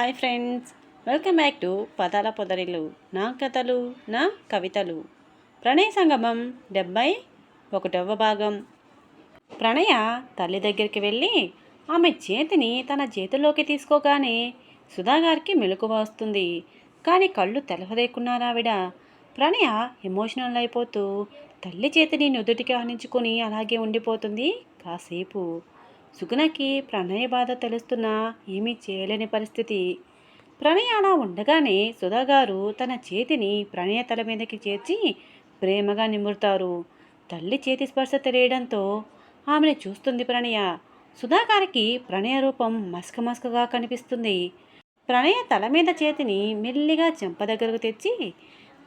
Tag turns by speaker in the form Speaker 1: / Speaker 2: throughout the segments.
Speaker 1: Hi friends welcome back to పదాల పొదరిలు. నా కథలు నా కవితలు. ప్రణయ సంగమం డెబ్బై ఒకటవ భాగం. ప్రణయ తల్లి దగ్గరికి వెళ్ళి ఆమె చేతిని తన చేతిలోకి తీసుకోగానే సుధాగారికి మెలకువ వస్తుంది. కానీ కళ్ళు తెలవదేకున్నారావిడ ప్రణయ ఎమోషనల్ అయిపోతూ తల్లి చేతిని నుదుటికి ఆనించుకొని అలాగే ఉండిపోతుంది. కాసేపు సుగుణకి ప్రణయ బాధ తెలుస్తున్నా ఏమీ చేయలేని పరిస్థితి. ప్రణయ అలా ఉండగానే సుధాగారు తన చేతిని ప్రణయ తల మీదకి చేర్చి ప్రేమగా నిమురుతారు. తల్లి చేతి స్పర్శ తెలియడంతో ఆమెను చూస్తుంది ప్రణయ. సుధాగారికి ప్రణయ రూపం మస్క మస్కగా కనిపిస్తుంది. ప్రణయ తల మీద చేతిని మెల్లిగా చెంప దగ్గరకు తెచ్చి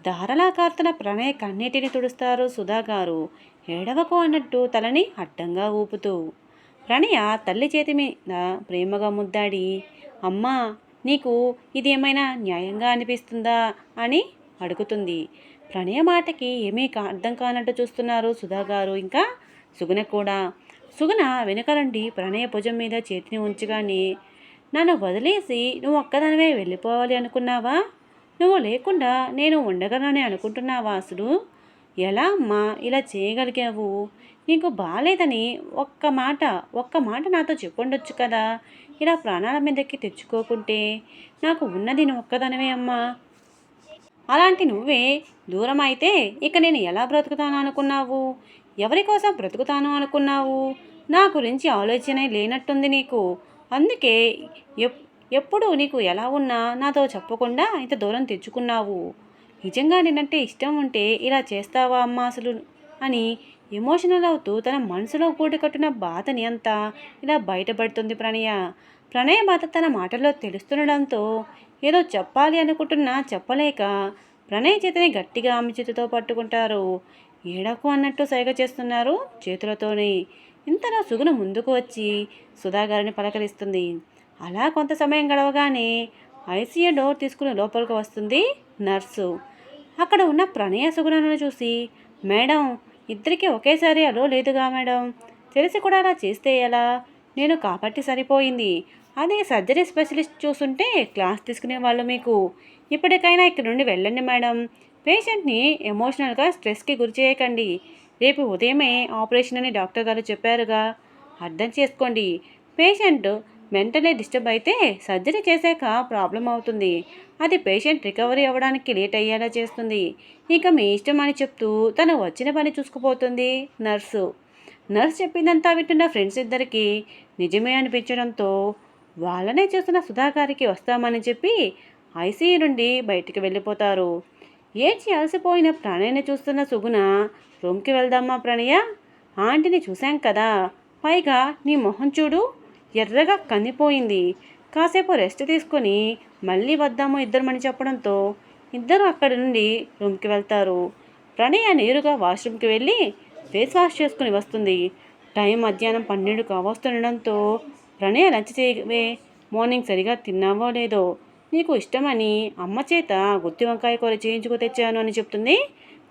Speaker 1: దారలా కార్తన ప్రణయ కన్నీటిని తుడుస్తారు సుధాగారు. ఏడవకు అన్నట్టు తలని అడ్డంగా ఊపుతూ ప్రణయ తల్లి చేతి మీద ప్రేమగా ముద్దాడి అమ్మా నీకు ఇది ఏమైనా న్యాయంగా అనిపిస్తుందా? అని అడుగుతుంది. ప్రణయ మాటకి ఏమీ కా అర్థం కానట్టు చూస్తున్నారు సుధాగారు ఇంకా సుగుణ కూడా. సుగుణ వెనుకలండి ప్రణయ భుజం మీద చేతిని ఉంచగానే నన్ను వదిలేసి నువ్వు ఒక్కదానివే వెళ్ళిపోవాలి అనుకున్నావా? నువ్వు లేకుండా నేను ఉండగలనని అనుకుంటున్నావా అసలు? ఎలా అమ్మా ఇలా చేయగలిగావు? నీకు బాగాలేదని ఒక్క మాట ఒక్క మాట నాతో చెప్పుండొచ్చు కదా. ఇలా ప్రాణాల మీదకి తెచ్చుకోకుంటే నాకు ఉన్నది నువ్వు ఒక్కదనవే అమ్మా. అలాంటి నువ్వే దూరం అయితే ఇక నేను ఎలా బ్రతుకుతాను అనుకున్నావు? ఎవరి కోసం బ్రతుకుతాను అనుకున్నావు? నా గురించి ఆలోచన లేనట్టుంది నీకు. అందుకే ఎప్పుడు నీకు ఎలా ఉన్నా నాతో చెప్పకుండా ఇంత దూరం తెచ్చుకున్నావు. నిజంగా నేనంటే ఇష్టం ఉంటే ఇలా చేస్తావా అమ్మా అసలు అని ఎమోషనల్ అవుతూ తన మనసులో కూడి కట్టిన బాధని అంతా ఇలా బయటపడుతుంది ప్రణయ. ప్రణయ బాధ తన మాటల్లో తెలుస్తుండడంతో ఏదో చెప్పాలి అనుకుంటున్నా చెప్పలేక ప్రణయ్ చేతిని గట్టిగా ఆమె చేతితో పట్టుకుంటారు. ఏడకు అన్నట్టు సైగ చేస్తున్నారు చేతులతోనే. ఇంతలో సుగుణ ముందుకు వచ్చి సుధాగారిని పలకరిస్తుంది. అలా కొంత సమయం గడవగానే ఐసీయూ డోర్ తీసుకుని లోపలికి వస్తుంది నర్సు. అక్కడ ఉన్న ప్రణయ సుగుణను చూసి మేడం ఇద్దరికీ ఒకేసారి అలో లేదుగా మేడం. తెలిసి కూడా అలా చేస్తే ఎలా? నేను కాబట్టి సరిపోయింది. అదే సర్జరీ స్పెషలిస్ట్ చూస్తుంటే క్లాస్ తీసుకునే వాళ్ళు మీకు. ఇప్పటికైనా ఇక్కడ నుండి వెళ్ళండి మేడం. పేషెంట్ని ఎమోషనల్గా స్ట్రెస్కి గురి చేయకండి. రేపు ఉదయమే ఆపరేషన్ అని డాక్టర్ గారు చెప్పారుగా. అర్థం చేసుకోండి. పేషెంట్ మెంటలీ డిస్టర్బ్ అయితే సర్జరీ చేశాక ప్రాబ్లం అవుతుంది. అది పేషెంట్ రికవరీ అవ్వడానికి లేట్ అయ్యేలా చేస్తుంది. ఇక మీ ఇష్టం అని చెప్తూ తను వచ్చిన పని చూసుకుపోతుంది నర్సు. నర్స్ చెప్పిందంతా వింటున్న ఫ్రెండ్స్ ఇద్దరికి నిజమే అనిపించడంతో వాళ్ళనే చూస్తున్న సుధాగారికి వస్తామని చెప్పి ఐసీయూ నుండి బయటికి వెళ్ళిపోతారు. ఏడ్చి అలసిపోయిన ప్రణయ్ని చూస్తున్న సుగుణ రూమ్కి వెళ్దామా ప్రణయ ఆంటీని చూశాం కదా. పైగా నీ మొహం చూడు ఎర్రగా కందిపోయింది. కాసేపు రెస్ట్ తీసుకొని మళ్ళీ వద్దాము ఇద్దరమని చెప్పడంతో ఇద్దరు అక్కడి నుండి రూమ్కి వెళ్తారు. ప్రణయ నేరుగా వాష్రూమ్కి వెళ్ళి ఫేస్ వాష్ చేసుకుని వస్తుంది. టైం మధ్యాహ్నం పన్నెండు కావస్తుండడంతో ప్రణయ లంచ్ చేయవే మార్నింగ్ సరిగా తిన్నావో లేదో? నీకు ఇష్టమని అమ్మ చేత గుత్తి వంకాయ కూర చేయించుకు తెచ్చాను అని చెప్తుంది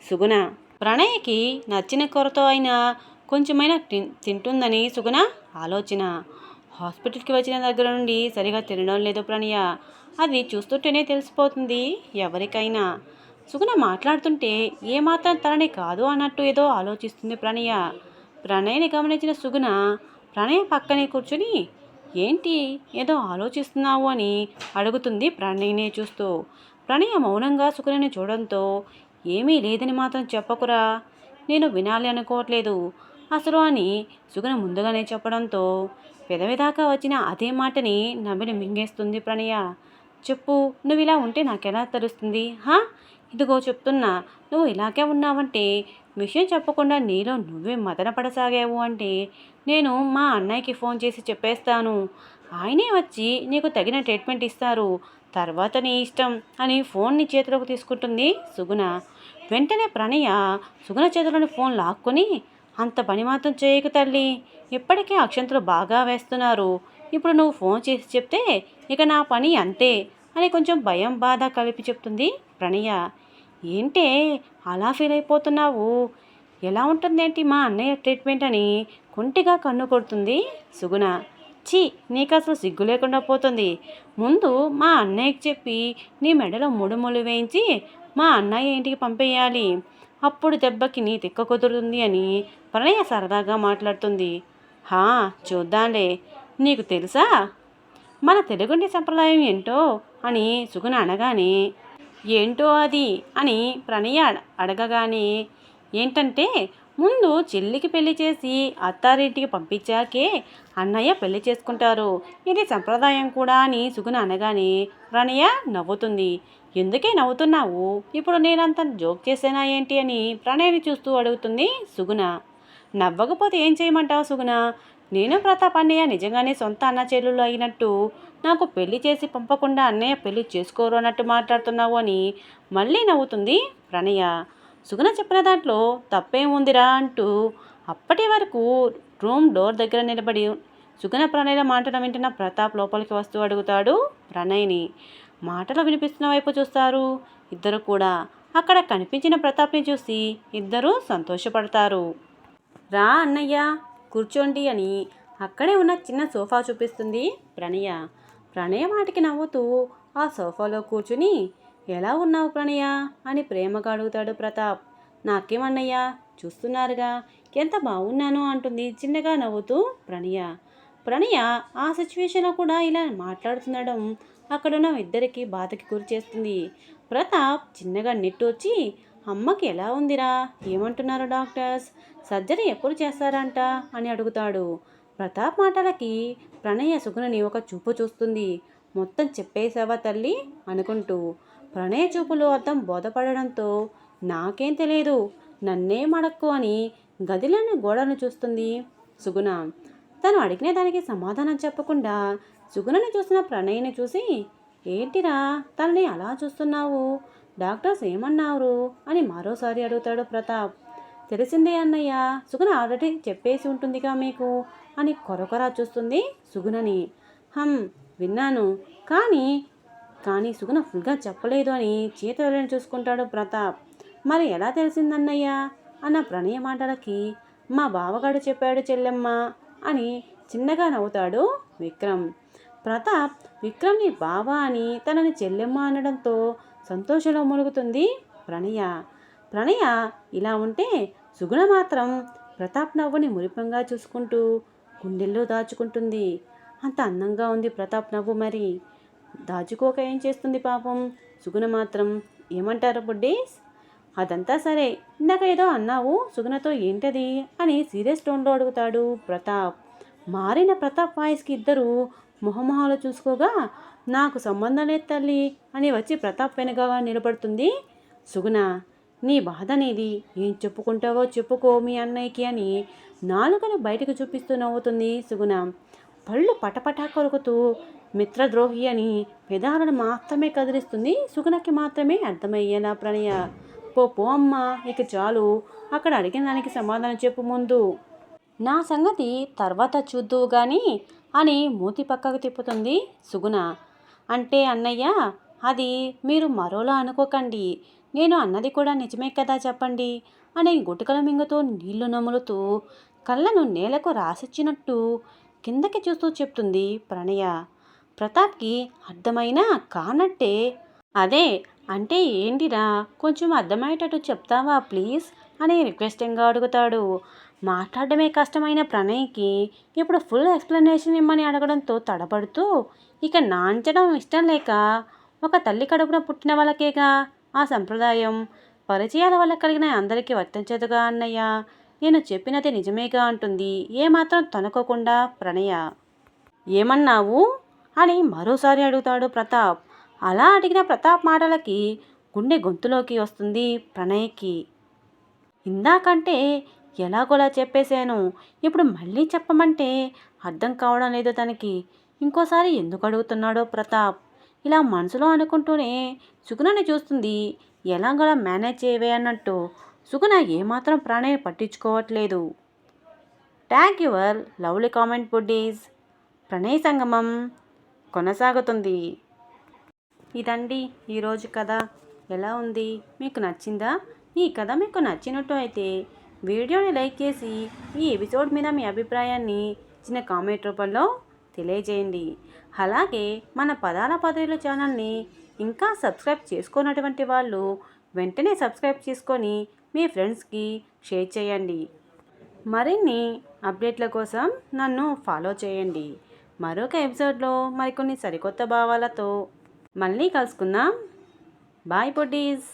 Speaker 1: సుగుణ. ప్రణయకి నచ్చిన కూరతో అయినా కొంచెమైనా తింటుందని సుగుణ ఆలోచన. హాస్పిటల్కి వచ్చిన దగ్గర నుండి సరిగా తినడం లేదు ప్రణయ. అది చూస్తుంటేనే తెలిసిపోతుంది. ఎవరికైనా. సుగుణ మాట్లాడుతుంటే ఏమాత్రం తనని కాదు అన్నట్టు ఏదో ఆలోచిస్తుంది ప్రణయ. ప్రణయ్ని గమనించిన సుగుణ ప్రణయ పక్కనే కూర్చుని ఏంటి? ఏదో ఆలోచిస్తున్నావు అని అడుగుతుంది ప్రణయ్నే చూస్తూ. ప్రణయ మౌనంగా సుగుణని చూడడంతో ఏమీ లేదని మాత్రం చెప్పకురా. నేను వినాలి అనుకోవట్లేదు. అసలు అని సుగుణ ముందుగానే చెప్పడంతో పెదవిదాకా వచ్చిన అదే మాటని నవ్విని మింగేస్తుంది ప్రణయ. చెప్పు నువ్వు ఇలా ఉంటే నాకెలా తెలుస్తుంది? హా? ఇదిగో చెప్తున్నా నువ్వు ఇలాగే ఉన్నావంటే విషయం చెప్పకుండా నీలో నువ్వే మదన పడసాగావు అంటే నేను మా అన్నయ్యకి ఫోన్ చేసి చెప్పేస్తాను. ఆయనే వచ్చి నీకు తగిన ట్రీట్మెంట్ ఇస్తారు. తర్వాత నీ ఇష్టం అని ఫోన్ని చేతిలోకి తీసుకుంటుంది సుగుణ. వెంటనే ప్రణయ సుగుణ చేతిలోని ఫోన్ లాక్కొని అంత పని మాత్రం చేయకు తల్లి. ఇప్పటికే అక్షంతలు బాగా వేస్తున్నారు. ఇప్పుడు నువ్వు ఫోన్ చేసి చెప్తే ఇక నా పని అంతే అని కొంచెం భయం బాధ కలిపి చెప్తుంది ప్రణయ. ఏంటే అలా ఫీల్ అయిపోతున్నావు? ఎలా ఉంటుందేంటి మా అన్నయ్య ట్రీట్మెంట్ అని కుంటిగా కన్ను కొడుతుంది సుగుణ. ఛీ నీకు అసలు సిగ్గు లేకుండా పోతుంది. ముందు మా అన్నయ్యకి చెప్పి నీ మెడలో ముడుములు వేయించి మా అన్నయ్య ఇంటికి పంపేయాలి. అప్పుడు దెబ్బకి నీ తిక్క కుదురుతుంది అని ప్రణయ సరదాగా మాట్లాడుతుంది. హా చూద్దాంలే. నీకు తెలుసా? మన తెలుగుండి సంప్రదాయం ఏంటో? అని సుగుణ అనగానే ఏంటో అది? అని ప్రణయ అడ- అడగగానే ఏంటంటే ముందు చెల్లికి పెళ్ళి చేసి అత్తారింటికి పంపించాకే అన్నయ్య పెళ్ళి చేసుకుంటారు. ఇది సంప్రదాయం కూడా అని సుగుణ అనగానే ప్రణయ నవ్వుతుంది. ఎందుకే నవ్వుతున్నావు? ఇప్పుడు నేనంత జోక్ చేసేనా ఏంటి? అని ప్రణయని చూస్తూ అడుగుతుంది సుగుణ. నవ్వకపోతే ఏం చేయమంటావు సుగుణ? నేను ప్రతాప్ అన్నయ్య నిజంగానే సొంత అన్న చెల్లెళ్ళు అయినట్టు నాకు పెళ్ళి చేసి పంపకుండా అన్నయ్య పెళ్ళి చేసుకోరు అన్నట్టు మాట్లాడుతున్నావు అని మళ్ళీ నవ్వుతుంది ప్రణయ సుగుణ చెప్పిన దాంట్లో తప్పేం ఉందిరా అంటూ అప్పటి వరకు రూమ్ డోర్ దగ్గర నిలబడి సుగుణ ప్రణయల మాటలు వింటున్న ప్రతాప్ లోపలికి వస్తూ అడుగుతాడు ప్రణయ్ని. మాటలు వినిపిస్తున్న వైపు చూస్తారు. ఇద్దరు కూడా అక్కడ కనిపించిన ప్రతాప్ని చూసి ఇద్దరూ సంతోషపడతారు. రా అన్నయ్య కూర్చోండి అని అక్కడే ఉన్న చిన్న సోఫా చూపిస్తుంది ప్రణయ ప్రణయ మాటికి నవ్వుతూ ఆ సోఫాలో కూర్చుని ఎలా ఉన్నావు ప్రణయ? అని ప్రేమగా అడుగుతాడు ప్రతాప్. నాకేమన్నయ్యా? చూస్తున్నారుగా. ఎంత బాగున్నాను అంటుంది చిన్నగా నవ్వుతూ ప్రణయ. ప్రణయ ఆ సిచ్యువేషన్లో కూడా ఇలా మాట్లాడుతుండడం అక్కడున్న ఇద్దరికి బాధకి గురి చేస్తుంది. ప్రతాప్ చిన్నగా నిట్టొచ్చి అమ్మకి ఎలా ఉందిరా? ఏమంటున్నారు డాక్టర్స్? సర్జరీ ఎప్పుడు చేస్తారంట? అని అడుగుతాడు. ప్రతాప్ మాటలకి ప్రణయ సుగుణని ఒక చూపు చూస్తుంది. మొత్తం చెప్పేశావా తల్లి? అనుకుంటూ. ప్రణయ చూపులు అర్థం బోధపడడంతో నాకేం తెలియదు నన్నేం అడక్కు అని గదిలోని గోడను చూస్తుంది సుగుణ. తను అడిగిన దానికి సమాధానం చెప్పకుండా సుగుణని చూసిన ప్రణయ్ని చూసి ఏంటిరా తనని అలా చూస్తున్నావు? డాక్టర్స్ ఏమన్నారు? అని మరోసారి అడుగుతాడు ప్రతాప్. తెలిసిందే అన్నయ్య సుగుణ ఆల్రెడీ చెప్పేసి ఉంటుందిగా మీకు అని కొరకొరా చూస్తుంది సుగుణని. హం విన్నాను. కానీ కానీ సుగుణ ఫుల్గా చెప్పలేదు అని చేతులను చూసుకుంటాడు ప్రతాప్. మరి ఎలా తెలిసిందన్నయ్య? అన్న ప్రణయ మాటలకి మా బావగాడు చెప్పాడు చెల్లెమ్మ అని చిన్నగా నవ్వుతాడు విక్రమ్. ప్రతాప్ విక్రమ్ని బావ అని తనని చెల్లెమ్మ అనడంతో సంతోషంలో మునుగుతుంది ప్రణయ. ప్రణయ ఇలా ఉంటే సుగుణ మాత్రం ప్రతాప్ నవ్వుని మురిపంగా చూసుకుంటూ గుండెల్లో దాచుకుంటుంది. అంత అందంగా ఉంది ప్రతాప్ నవ్వు మరి. దాచుకోక ఏం చేస్తుంది పాపం? సుగుణ మాత్రం ఏమంటారు బుడ్డీస్? అదంతా సరే ఇందాక ఏదో అన్నావు సుగుణతో ఏంటది అని సీరియస్ టోన్లో అడుగుతాడు ప్రతాప్. మారిన ప్రతాప్ వాయిస్కి ఇద్దరు మొహమొహాలు చూసుకోగా నాకు సంబంధం లేదు తల్లి అని వచ్చి ప్రతాప్ వెనకగా నిలబడుతుంది. సుగుణ నీ బాధ అనేది ఏం చెప్పుకుంటావో చెప్పుకో మీ అన్నయ్యకి అని నాలుకను బయటకు చూపిస్తూ నవ్వుతుంది సుగుణ. పళ్ళు పటపటా కొరుకుతూ మిత్రద్రోహి అని పెదాలను మాత్రమే కదిలిస్తుంది. సుగుణకి మాత్రమే అర్థమయ్యేలా ప్రణయ. పో పో అమ్మ ఇక చాలు. అక్కడ అడిగిన దానికి సమాధానం చెప్పు ముందు. నా సంగతి తర్వాత చూద్దువు కానీ అని మూతి పక్కకు తిప్పుతుంది సుగుణ. అంటే అన్నయ్య అది మీరు మరోలా అనుకోకండి. నేను అన్నది కూడా నిజమే కదా చెప్పండి అని గుటకల మింగుతూ నీళ్ళు నములుతూ కళ్ళను నేలకు రాసిచ్చినట్టు కిందకి చూస్తూ చెప్తుంది ప్రణయ. ప్రతాప్కి అర్థమైనా కానట్టే. అదే అంటే ఏంటిరా? కొంచెం అర్థమయ్యేటట్టు చెప్తావా ప్లీజ్? అని రిక్వెస్టింగ్గా అడుగుతాడు. మాట్లాడడమే కష్టమైన ప్రణయ్కి ఇప్పుడు ఫుల్ ఎక్స్ప్లెనేషన్ ఇమ్మని అడగడంతో తడబడుతూ ఇక నాంచడం ఇష్టం లేక ఒక తల్లి కడుపున పుట్టిన వాళ్ళకేగా ఆ సంప్రదాయం? పరిచయాల వల్ల కలిగిన అందరికీ వర్తించదుగా అన్నయ్య? నేను చెప్పినది నిజమేగా అంటుంది. ఏమాత్రం తనుకోకుండా ప్రణయ. ఏమన్నావు? అని మరోసారి అడుగుతాడు ప్రతాప్. అలా అడిగిన ప్రతాప్ మాటలకి గుండె గొంతులోకి వస్తుంది ప్రణయ్కి. ఇందాకంటే ఎలాగోలా చెప్పేశాను. ఇప్పుడు మళ్ళీ చెప్పమంటే అర్థం కావడం లేదు తనకి. ఇంకోసారి ఎందుకు అడుగుతున్నాడో ప్రతాప్. ఇలా మనసులో అనుకుంటూనే సుగుణని చూస్తుంది. ఎలాగోలా మేనేజ్ చేయవే అన్నట్టు. సుగుణ ఏమాత్రం ప్రాణాన్ని పట్టించుకోవట్లేదు. Tag your lovely comment buddies. ప్రణయ సంగమం. కొనసాగుతుంది. ఇదండి ఈరోజు కథ. ఎలా ఉంది? మీకు నచ్చిందా? ఈ కథ మీకు నచ్చినట్టు అయితే వీడియోని లైక్ చేసి ఈ ఎపిసోడ్ మీద మీ అభిప్రాయాన్ని చిన్న కామెంట్ రూపంలో తెలియజేయండి. అలాగే మన పదాల పదవుల ఛానల్ని ఇంకా సబ్స్క్రైబ్ చేసుకున్నటువంటి వాళ్ళు వెంటనే సబ్స్క్రైబ్ చేసుకొని మీ ఫ్రెండ్స్కి షేర్ చేయండి. మరిన్ని అప్డేట్ల కోసం నన్ను ఫాలో చేయండి. మరొక ఎపిసోడ్లో మరికొన్ని సరికొత్త భావాలతో మళ్ళీ కలుసుకుందాం. Bye buddies.